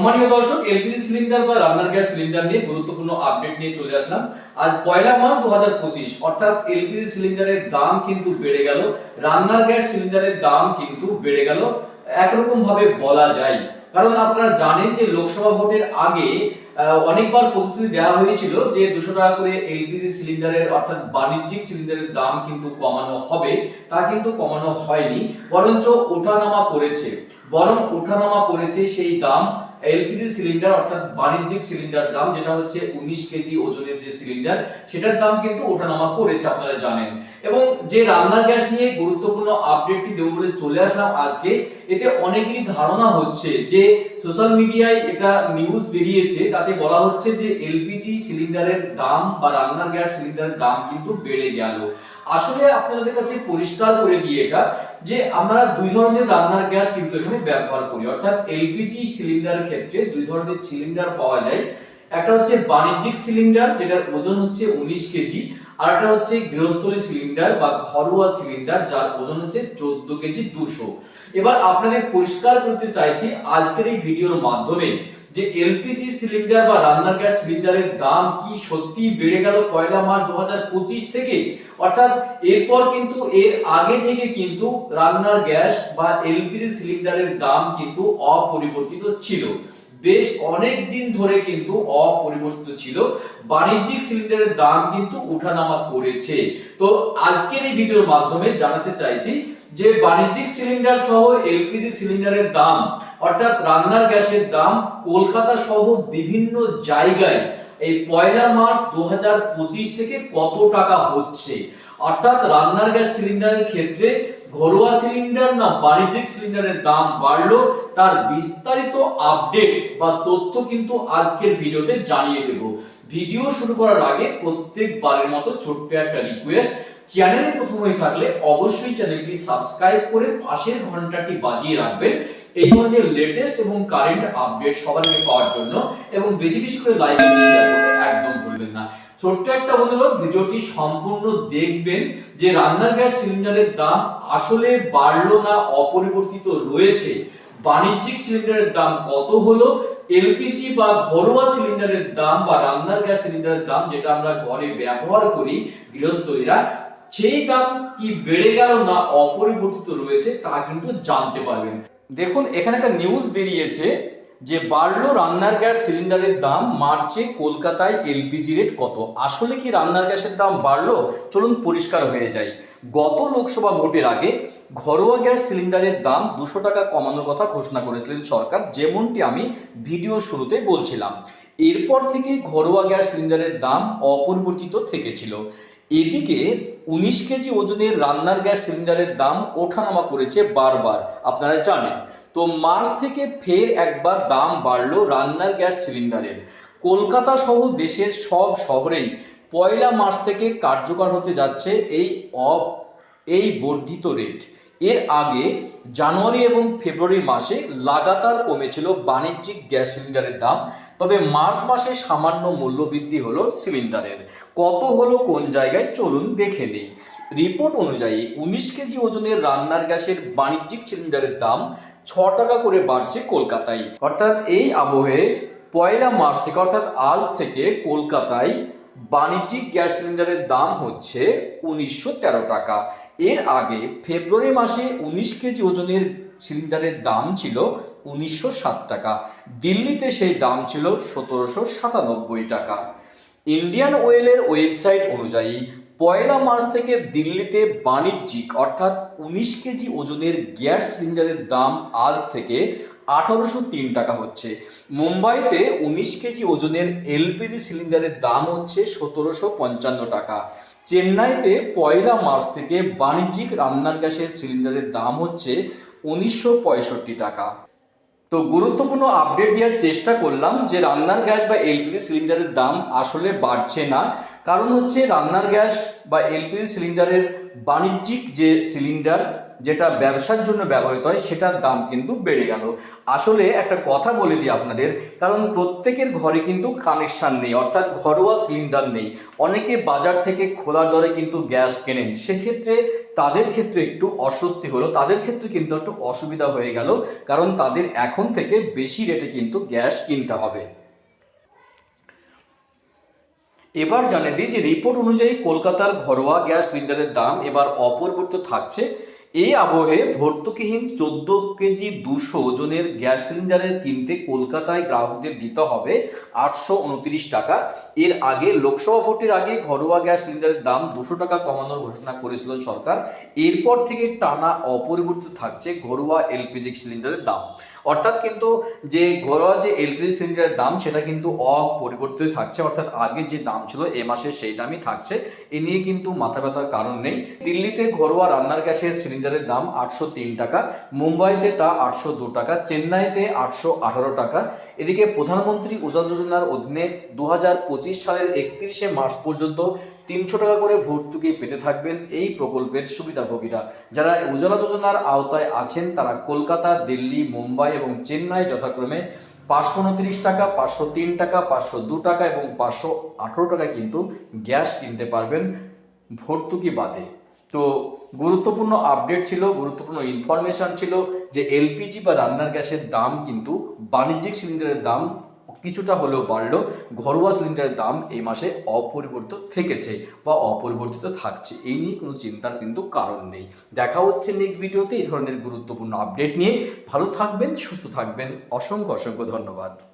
সম্মানীয় দর্শক, LPG cylinder বা রান্নার গ্যাস সিলিন্ডার নিয়ে গুরুত্বপূর্ণ আপডেট নিয়ে চলে আসলাম। আজ পয়লা মার্চ দু হাজার পঁচিশ, অর্থাৎ এলপিজি সিলিন্ডারের দাম কিন্তু বেড়ে গেল, রান্নার গ্যাস সিলিন্ডারের দাম কিন্তু বেড়ে গেল একরকম ভাবে বলা যায়। কারণ আপনারা জানেন যে লোকসভা ভোটের আগে অনেকবার প্রতিশ্রুতি দেওয়া হয়েছিল যে দুশো টাকা করে এলপিজি সিলিন্ডারের, অর্থাৎ বাণিজ্যিক সিলিন্ডারের দাম কিন্তু কমানো হবে, তা কিন্তু কমানো হয়নি, বরঞ্চ ওঠানামা করেছে। বরং ওঠানামা করেছে সেই দাম এলপিজি সিলিন্ডার অর্থাৎ বাণিজ্যিক সিলিন্ডার দাম, যেটা হচ্ছে উনিশ কেজি ওজনের যে সিলিন্ডার, সেটার দাম কিন্তু ওঠানামা করেছে, আপনারা জানেন। এবং যে রান্নার গ্যাস নিয়ে গুরুত্বপূর্ণ আপডেটটি দেবো বলে চলে আসলাম আজকে, এতে অনেকেরই ধারণা হচ্ছে যে সোশ্যাল মিডিয়ায় এটা নিউজ বেরিয়েছে, তাতে বলা হচ্ছে যে এলপিজি সিলিন্ডারের দাম বা রান্নার গ্যাস সিলিন্ডারের দাম কিন্তু বেড়ে গেল। আসলে আপনাদের কাছে পরিষ্কার করে দিয়ে এটা, যে আমরা দুই ধরনের রান্নার গ্যাস কিন্তু এখানে ব্যবহার করি। অর্থাৎ এলপিজি সিলিন্ডারের ক্ষেত্রে দুই ধরনের সিলিন্ডার পাওয়া যায়। একটা হচ্ছে বাণিজ্যিক সিলিন্ডার, যেটার ওজন হচ্ছে উনিশ কেজি আর একটা হচ্ছে গৃহস্থলী সিলিন্ডার বা ঘরোয়া সিলিন্ডার, যার ওজন হচ্ছে চোদ্দ কেজি দুশো। এবার আপনাদের পরিষ্কার করতে চাইছি আজকের এই ভিডিওর মাধ্যমে যে এলপিজি সিলিন্ডার বা রান্নার গ্যাস সিলিন্ডারের দাম কি সত্যি বেড়ে গেল পয়লা মার্চ দু হাজার পঁচিশ থেকে? অর্থাৎ এরপর কিন্তু, এর আগে থেকে কিন্তু রান্নার গ্যাস বা এলপিজি সিলিন্ডারের দাম কিন্তু অপরিবর্তিত ছিল। বেশ অনেক দিন ধরে কিন্তু অপরিবর্তিত ছিল। বাণিজ্যিক সিলিন্ডারের দাম কিন্তু উঠানামা করেছে। তো আজকের এই ভিডিওর মাধ্যমে জানাতে চাইছি যে বাণিজ্যিক সিলিন্ডার সহ এলপিজি সিলিন্ডারের দাম, অর্থাৎ রান্নার গ্যাসের দাম কলকাতা সহ বিভিন্ন জায়গায় এই পয়লা মার্চ দু হাজার পঁচিশ থেকে কত টাকা হচ্ছে? অর্থাৎ রান্নার গ্যাস সিলিন্ডারের ক্ষেত্রে ঘরোয়া সিলিন্ডার না বাণিজ্যিক সিলিন্ডারের দাম বাড়লো তার বিস্তারিত আপডেট বা তথ্য কিন্তু আজকের ভিডিওতে জানিয়ে দেব। ভিডিও শুরু করার আগে প্রত্যেকবারের মতো ছোট্ট একটা রিকোয়েস্ট চ্যানেলে প্রথম হয়ে থাকলে অবশ্যই চ্যানেলটি সাবস্ক্রাইব করে পাশের ঘন্টাটি বাজিয়ে রাখবেন। এই ধরনের লেটেস্ট এবং কারেন্ট আপডেট সবার আগে পাওয়ার জন্য এবং বেশি বেশি করে লাইক শেয়ার করতে একদম ভুলবেন না। ছোট্ট একটা অনুরোধ, ভিডিওটি সম্পূর্ণ দেখবেন যে রান্নার গ্যাস সিলিন্ডারের দাম আসলে বাড়লো না, অপরিবর্তিত রয়েছে। বাণিজ্যিক সিলিন্ডারের দাম কত হলো? এলপিজি বা ঘরোয়া সিলিন্ডারের দাম বা রান্নার গ্যাস সিলিন্ডারের দাম যেটা আমরা ঘরে ব্যবহার করি গৃহস্থলীরা সেই দাম কি বেড়ে গেল না অপরিবর্তিত রয়েছে তা কিন্তু জানতে পারবেন। দেখুন, এখানে একটা নিউজ বেরিয়েছে। যে বাড়লো রান্নার গ্যাস সিলিন্ডারের দাম মার্চে কলকাতায় এলপিজি রেট কত? আসলে কি রান্নার গ্যাসের দাম বাড়লো? চলুন পরিষ্কার হয়ে যায় গত লোকসভা ভোটের আগে ঘরোয়া গ্যাস সিলিন্ডারের দাম দুশো টাকা কমানোর কথা ঘোষণা করেছিলেন সরকার, যেমনটি আমি ভিডিও শুরুতে বলছিলাম। এরপর থেকে ঘরোয়া গ্যাস সিলিন্ডারের দাম অপরিবর্তিত থেকেছিল। এদিকে উনিশ কেজি ওজনের রান্নার গ্যাস সিলিন্ডারের দাম ওঠানামা করেছে বারবার, আপনারা জানেন। তো মার্চ থেকে ফের একবার দাম বাড়ল রান্নার গ্যাস সিলিন্ডারের। কলকাতা সহ দেশের সব শহরেই পয়লা মার্চ থেকে কার্যকর হতে যাচ্ছে এই অব, এই বর্ধিত রেট এর আগে জানুয়ারি এবং ফেব্রুয়ারি মাসে লাগাতার কমেছিল বাণিজ্যিক গ্যাস সিলিন্ডারের দাম, তবে মার্চ মাসে সামান্য মূল্যবৃদ্ধি হলো সিলিন্ডারের। কত হলো কোন জায়গায় চলুন দেখে নেই। রিপোর্ট অনুযায়ী উনিশ কেজি ওজনের রান্নার গ্যাসের বাণিজ্যিক সিলিন্ডারের দাম ছ টাকা করে বাড়ছে কলকাতায়। অর্থাৎ এই আবহে পয়লা মার্চ থেকে, অর্থাৎ আজ থেকে কলকাতায় বাণিজ্যিক গ্যাস সিলিন্ডারের দাম হচ্ছে উনিশশো তেরো টাকা। এর আগে ফেব্রুয়ারি মাসে উনিশ কেজি ওজনের সিলিন্ডারের দাম ছিল উনিশশো সাত টাকা। দিল্লিতে সেই দাম ছিল সতেরোশো সাতানব্বই টাকা। ইন্ডিয়ান ওয়েলের ওয়েবসাইট অনুযায়ী, পয়লা মার্চ থেকে দিল্লিতে বাণিজ্যিক অর্থাৎ উনিশ কেজি ওজনের গ্যাস সিলিন্ডারের দাম আজ থেকে আঠারোশো তিন টাকা হচ্ছে। মুম্বাইতে উনিশ কেজি ওজনের এলপিজি সিলিন্ডারের দাম হচ্ছে সতেরোশো পঞ্চান্ন টাকা। চেন্নাইতে পয়লা মার্চ থেকে বাণিজ্যিক রান্নার গ্যাসের সিলিন্ডারের দাম হচ্ছে উনিশশো পঁয়ষট্টি টাকা। তো গুরুত্বপূর্ণ আপডেট দেওয়ার চেষ্টা করলাম যে রান্নার গ্যাস বা এলপিজি সিলিন্ডারের দাম আসলে বাড়ছে না। কারণ হচ্ছে রান্নার গ্যাস বা এলপিজি সিলিন্ডারের বাণিজ্যিক যে সিলিন্ডার যেটা ব্যবসার জন্য ব্যবহৃত হয়, সেটার দাম কিন্তু বেড়ে গেল। আসলে একটা কথা বলে দিই আপনাদের, কারণ প্রত্যেকের ঘরে কিন্তু কানেকশান নেই, অর্থাৎ ঘরোয়া সিলিন্ডার নেই। অনেকে বাজার থেকে খোলার দরে কিন্তু গ্যাস কেনেন, সেক্ষেত্রে তাদের ক্ষেত্রে একটু অস্বস্তি হলো, তাদের ক্ষেত্রে কিন্তু একটু অসুবিধা হয়ে গেল, কারণ তাদের এখন থেকে বেশি রেটে কিন্তু গ্যাস কিনতে হবে। এবার জানিয়ে দিই যে রিপোর্ট অনুযায়ী কলকাতার ঘরোয়া গ্যাস সিলিন্ডারের দাম এবার অপরিবর্তিত থাকছে। এই আবহে ভর্তুকিহীন চোদ্দ কেজি দুশো ওজনের গ্যাস সিলিন্ডারের কিনতে কলকাতায় গ্রাহকদের দিতে হবে আটশো উনত্রিশ টাকা। এর আগে লোকসভা ভোটের আগে ঘরোয়া গ্যাস সিলিন্ডারের দাম দুশো টাকা কমানোর ঘোষণা করেছিল সরকার। এরপর থেকে টানা অপরিবর্তিত থাকছে ঘরোয়া এলপিজি সিলিন্ডারের দাম। অর্থাৎ কিন্তু যে ঘরোয়া যে এলপিজি সিলিন্ডারের দাম, সেটা কিন্তু অপরিবর্তিত থাকছে। অর্থাৎ আগে যে দাম ছিল, এ মাসে সেই দামই থাকছে। এ নিয়ে কিন্তু মাথা ব্যথার কারণ নেই। দিল্লিতে ঘরোয়া রান্নার গ্যাসের সিলিন্ডারের দাম আটশো তিন টাকা, মুম্বাইতে তা আটশো টাকা, চেন্নাইতে আটশো আঠারো টাকা। এদিকে প্রধানমন্ত্রী উজ্জ্বল যোজনার অধীনে দু হাজার পঁচিশ সালের একত্রিশে মার্চ পর্যন্ত তিনশো টাকা করে ভর্তুকি পেতে থাকবেন এই প্রকল্পের সুবিধাভোগীরা। যারা উজ্জ্বলা যোজনার আওতায় আছেন, তারা কলকাতা, দিল্লি, মুম্বাই এবং চেন্নাই যথাক্রমে পাঁচশো উনত্রিশ টাকা, পাঁচশো তিন টাকা, পাঁচশো দু টাকা এবং পাঁচশো আঠেরো টাকায় কিন্তু গ্যাস কিনতে পারবেন ভর্তুকি বাদে। তো গুরুত্বপূর্ণ আপডেট ছিল, গুরুত্বপূর্ণ ইনফরমেশন ছিল যে এলপিজি বা রান্নার গ্যাসের দাম কিন্তু বাণিজ্যিক সিলিন্ডারের দাম কিছুটা হলেও বাড়লো। ঘরোয়া সিলিন্ডারের দাম এই মাসে অপরিবর্তিত থেকেছে বা অপরিবর্তিত থাকছে। এই নিয়ে কোনো চিন্তার কিন্তু কারণ নেই। দেখা হচ্ছে নেক্সট ভিডিওতে এই ধরনের গুরুত্বপূর্ণ আপডেট নিয়ে। ভালো থাকবেন, সুস্থ থাকবেন। অসংখ্য অসংখ্য ধন্যবাদ।